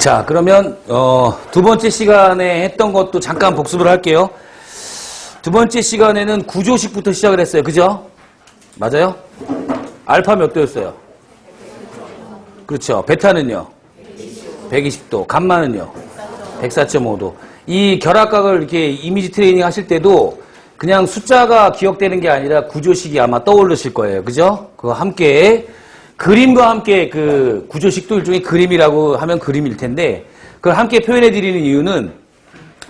자, 그러면 어, 두 번째 시간에 했던 것도 잠깐 복습을 할게요. 두 번째 시간에는 구조식부터 시작을 했어요. 그죠? 맞아요? 알파 몇 도였어요? 그렇죠. 베타는요? 120도. 감마는요? 104.5도. 이 결합각을 이렇게 이미지 트레이닝 하실 때도 그냥 숫자가 기억되는 게 아니라 구조식이 아마 떠오르실 거예요. 그죠? 그거 함께 그림과 함께 그 구조식도 일종의 그림이라고 하면 그림일 텐데 그걸 함께 표현해 드리는 이유는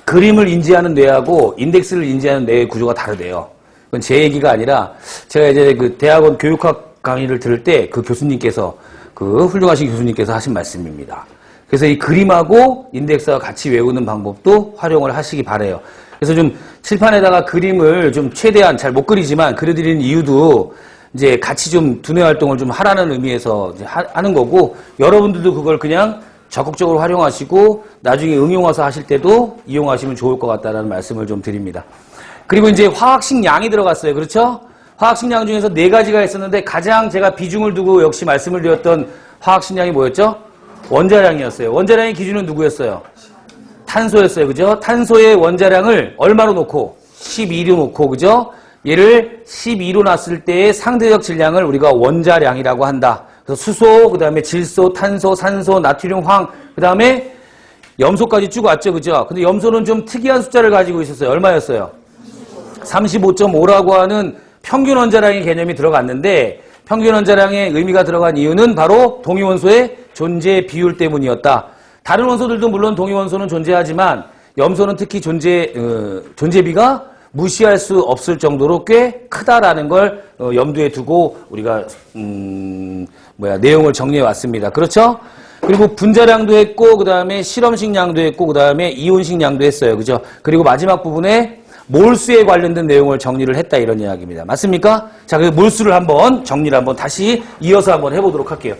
그림을 인지하는 뇌하고 인덱스를 인지하는 뇌의 구조가 다르대요. 그건 제 얘기가 아니라 제가 이제 그 대학원 교육학 강의를 들을 때 그 교수님께서 그 훌륭하신 교수님께서 하신 말씀입니다. 그래서 이 그림하고 인덱스와 같이 외우는 방법도 활용을 하시기 바래요. 그래서 좀 칠판에다가 그림을 좀 최대한 잘 못 그리지만 그려드리는 이유도 이제 같이 좀 두뇌 활동을 좀 하라는 의미에서 하, 하는 거고 여러분들도 그걸 그냥 적극적으로 활용하시고 나중에 응용해서 하실 때도 이용하시면 좋을 것 같다는 말씀을 좀 드립니다. 그리고 이제 화학식 양이 들어갔어요. 그렇죠? 화학식 양 중에서 네 가지가 있었는데 가장 제가 비중을 두고 역시 말씀을 드렸던 화학식 양이 뭐였죠? 원자량이었어요. 원자량의 기준은 누구였어요? 탄소였어요. 그죠? 탄소의 원자량을 얼마로 놓고? 12로 놓고, 그죠? 얘를 12로 놨을 때의 상대적 질량을 우리가 원자량이라고 한다. 그래서 수소, 그 다음에 질소, 탄소, 산소, 나트륨, 황, 그 다음에 염소까지 쭉 왔죠. 그죠? 근데 염소는 좀 특이한 숫자를 가지고 있었어요. 얼마였어요? 35.5라고 하는 평균 원자량의 개념이 들어갔는데 평균 원자량의 의미가 들어간 이유는 바로 동위원소의 존재 비율 때문이었다. 다른 원소들도 물론 동위 원소는 존재하지만 염소는 특히 존재 어, 존재비가 무시할 수 없을 정도로 꽤 크다라는 걸 어, 염두에 두고 우리가 음, 뭐야 내용을 정리해 왔습니다. 그렇죠? 그리고 분자량도 했고 그 다음에 실험식 양도 했고 그 다음에 이온식 양도 했어요. 그죠? 그리고 마지막 부분에 몰수에 관련된 내용을 정리를 했다 이런 이야기입니다. 맞습니까? 자, 그 몰수를 한번 정리를 한번 다시 이어서 한번 해보도록 할게요.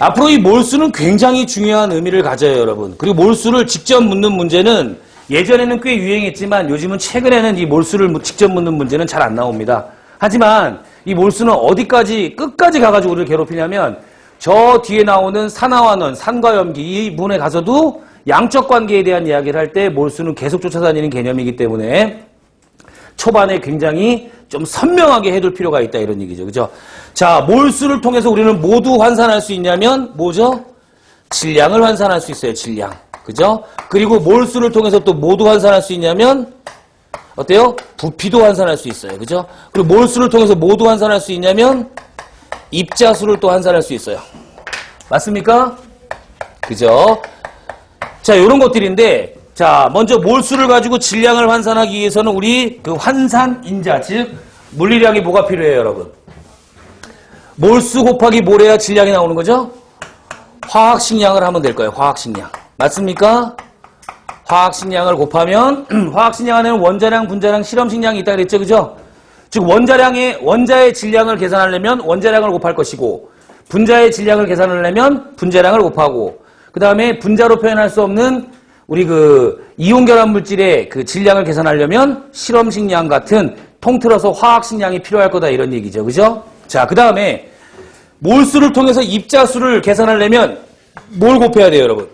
앞으로 이 몰수는 굉장히 중요한 의미를 가져요, 여러분. 그리고 몰수를 직접 묻는 문제는 예전에는 꽤 유행했지만 요즘은 최근에는 이 몰수를 직접 묻는 문제는 잘 안 나옵니다. 하지만 이 몰수는 어디까지 끝까지 가가지고 우리를 괴롭히냐면 저 뒤에 나오는 산화환원, 산과 염기 이 부분에 가서도 양적 관계에 대한 이야기를 할 때 몰수는 계속 쫓아다니는 개념이기 때문에 초반에 굉장히 좀 선명하게 해둘 필요가 있다 이런 얘기죠. 그죠? 자, 몰수를 통해서 우리는 모두 환산할 수 있냐면 뭐죠? 질량을 환산할 수 있어요. 질량. 그죠? 그리고 몰수를 통해서 또 모두 환산할 수 있냐면 어때요? 부피도 환산할 수 있어요. 그죠? 그리고 몰수를 통해서 모두 환산할 수 있냐면 입자수를 또 환산할 수 있어요. 맞습니까? 그죠? 자, 이런 것들인데, 자, 먼저 몰수를 가지고 질량을 환산하기 위해서는 우리 그 환산 인자, 즉, 물리량이 뭐가 필요해요, 여러분? 몰수 곱하기 모래야 질량이 나오는 거죠? 화학식량을 하면 될 거예요, 화학식량. 맞습니까? 화학식량을 곱하면, 화학식량 안에는 원자량, 분자량, 실험식량이 있다 그랬죠, 그죠? 즉, 원자량의, 원자의 질량을 계산하려면 원자량을 곱할 것이고, 분자의 질량을 계산하려면 분자량을 곱하고, 그 다음에 분자로 표현할 수 없는 우리 그 이온 결합 물질의 그 질량을 계산하려면 실험식량 같은 통틀어서 화학식량이 필요할 거다 이런 얘기죠. 그죠? 자, 그 다음에 몰수를 통해서 입자수를 계산하려면 뭘 곱해야 돼요, 여러분?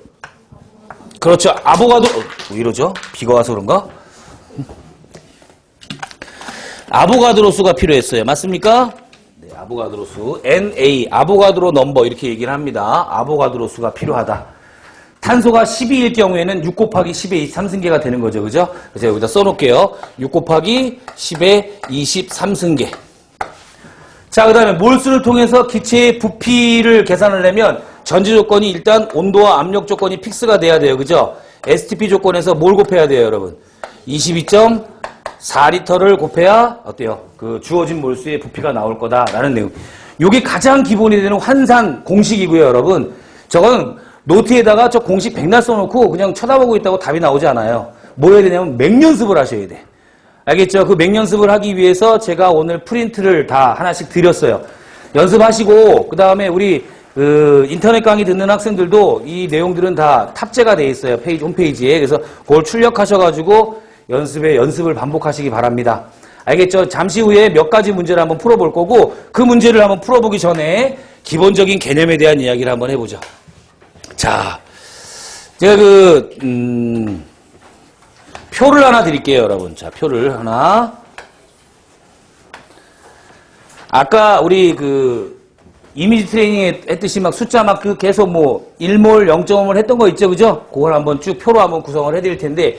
그렇죠. 아보가도, 어, 왜 이러죠? 비가 와서 그런가? 아보가드로 수가 필요했어요. 맞습니까? 네, 아보가드로 수. NA, 아보가드로 넘버 이렇게 얘기를 합니다. 아보가드로 수가 필요하다. 탄소가 12일 경우에는 6 곱하기 10의 23승계가 되는 거죠. 그죠? 그래서 여기다 써놓을게요. 6 곱하기 10의 23승계. 자, 그 다음에 몰수를 통해서 기체의 부피를 계산을 하려면 전제 조건이 일단 온도와 압력 조건이 픽스가 돼야 돼요. 그죠? STP 조건에서 뭘 곱해야 돼요, 여러분? 22.4리터를 곱해야 어때요? 그 주어진 몰수의 부피가 나올 거다라는 내용. 요게 가장 기본이 되는 환산 공식이고요, 여러분. 저건 노트에다가 저 공식 백날 써놓고 그냥 쳐다보고 있다고 답이 나오지 않아요. 뭐 해야 되냐면 맹연습을 하셔야 돼. 알겠죠? 그 맹연습을 하기 위해서 제가 오늘 프린트를 다 하나씩 드렸어요. 연습하시고 그 다음에 우리 그 인터넷 강의 듣는 학생들도 이 내용들은 다 탑재가 돼 있어요. 페이지 홈페이지에. 그래서 그걸 출력하셔가지고 연습에 연습을 반복하시기 바랍니다. 알겠죠? 잠시 후에 몇 가지 문제를 한번 풀어볼 거고 그 문제를 한번 풀어보기 전에 기본적인 개념에 대한 이야기를 한번 해보죠. 자, 제가 그 음, 표를 하나 드릴게요, 여러분. 자, 표를 하나. 아까 우리 그 이미지 트레이닝 했듯이 막 숫자 막 그 계속 뭐 1몰, 0.5몰 했던 거 있죠, 그죠? 그걸 한번 쭉 표로 한번 구성을 해드릴 텐데